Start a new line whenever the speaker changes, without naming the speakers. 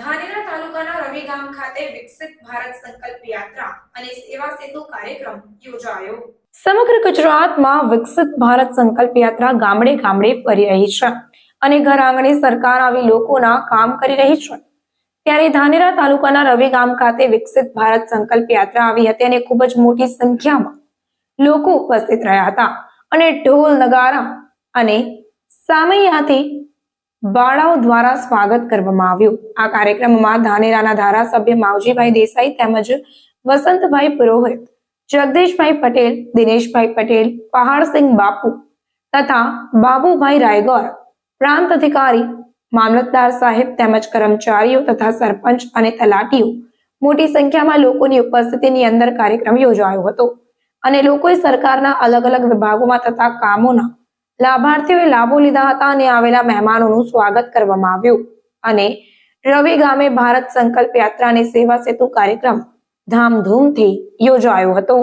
ધાનેરા તાલુકાના રવિ ગામ ખાતે વિકસિત ભારત સંકલ્પ યાત્રા અને સેવા સેતુ કાર્યક્રમ યોજાયો. સમગ્ર ગુજરાતમાં વિકસિત ભારત સંકલ્પ યાત્રા ગામડે ગામડે ફરી રહી છે અને ઘર આંગણે સરકાર આવી લોકોના કામ કરી રહી છે. ત્યારે ધાનેરા તાલુકાના રવિ ગામ ખાતે વિકસિત ભારત સંકલ્પ યાત્રા આવી હતી અને ખૂબ જ મોટી સંખ્યામાં લોકો ઉપસ્થિત રહ્યા હતા અને ઢોલ, નગારા અને સામૈયાથી બાળાઓ દ્વારા સ્વાગત કરવામાં આવ્યું. આ કાર્યક્રમમાં ધાનેરાના ધારાસભ્ય માવજીભાઈ દેસાઈ તેમજ વસંતભાઈ પુરોહિત, જગદીશભાઈ પટેલ, દિનેશભાઈ પટેલ, પહાડસિંહ બાપુ તથા બાબુભાઈ રાયગોર, પ્રાંત અધિકારી, મામલતદાર સાહેબ તેમજ કર્મચારીઓ તથા સરપંચ અને તલાટીઓ. મોટી સંખ્યામાં લોકોની ઉપસ્થિતિની અંદર કાર્યક્રમ યોજાયો હતો અને લોકોએ સરકારના અલગ અલગ વિભાગોમાં થતા કામોના લાભાર્થીઓએ લાભો લીધા હતા અને આવેલા મહેમાનોનું સ્વાગત કરવામાં આવ્યું. અને રવિ ગામે ભારત સંકલ્પ યાત્રા અને સેવા સેતુ કાર્યક્રમ ધામધૂમથી યોજાયો હતો.